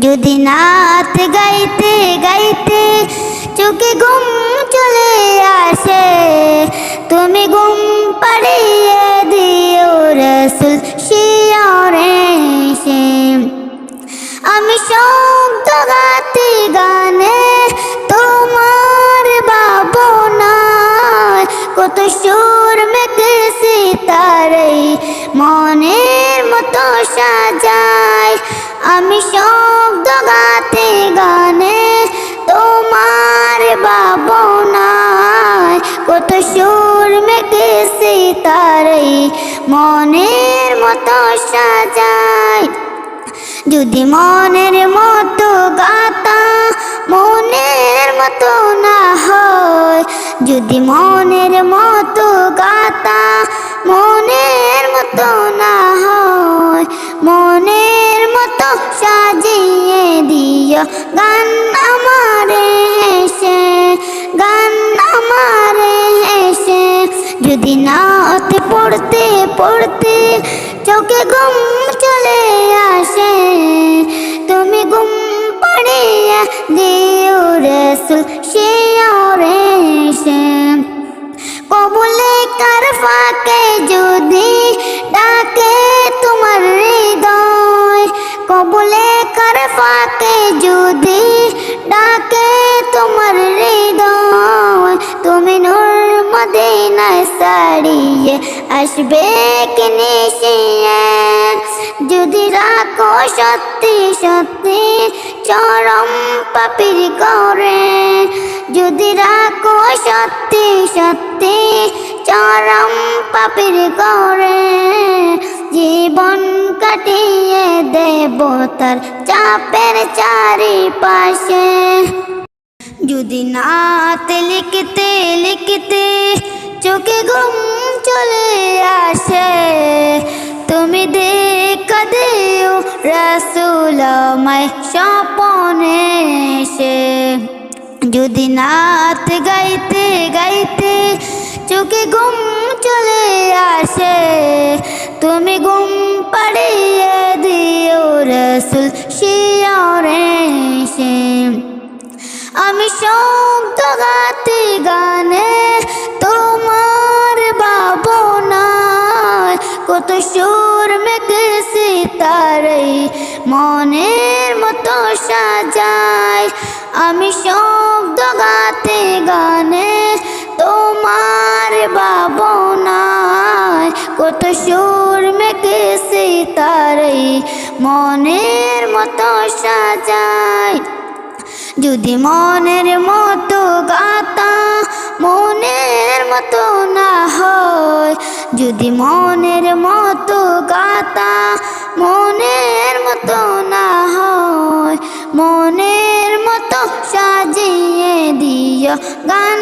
যদি নাথ গাইতে গাইতে চোখে ঘুম চলে আসে, তুমি ঘুম পাড়িয়ে দিও রসুল শিয়রে আমি শব্দ গাতে গানে তোমার ভাবনায় কত সুর মেতেছি সিতারে মনের মতো সাজায় আমি শব্দ গাতে গানে, তোমার ভাবনায় কত সুর মেতেছি তারাই মনের মতো সাজায় যদি মনের মতো গাতা মনের মতো না হয়। যদি মনের মতো গাতা মনের মতো না হয়। মনের মতো সাজিয়ে দিও। গান আমারে হেসে গান আমারে হেসে যদি নাত পড়তে পড়তে চোখে ঘুম চলে আসে, তুমি ঘুম পাড়িয়ে দিও রসুল, সে সে কবলে কার ফাঁকে যদি ফাঁকে যদি ডাকে তোমার হৃদয়, তুমি নূর মদিনায় সারিয়ে আসবে কিনে যদি রাখো সত্যি সত্যি চরম পাপির করে যদি রাখো সত্যি সত্যি চরম পাপির করে কাটিয়ে দেব তার চাপের চারিপাশে। যদি নাত লিখতে লিখতে চোখে ঘুম চলে আসে, তুমি দেখা দিও রসুল আমায় এসে। যদি নাত গাইতে গাইতে চোখে ঘুম চলে আসে তুমি ঘুম পাড়িয়ে দিও রসুল শিয়রে সে আমি শব্দ গাতে গানে তোমার ভাবনায় কত সুর মেঘেছি তারাই মনের মতো সাজায়। আমি শব্দ গাতে গানে তোমার ভাবনায় কত সুর মেঘেছি তারাই মনের মতো সাজায় যদি মনের মতো গাতা, মনের মতো না হয়। যদি মনের মতো গাতা, মনের মতো না হয়। মনের মতো সাজিয়ে দিও গান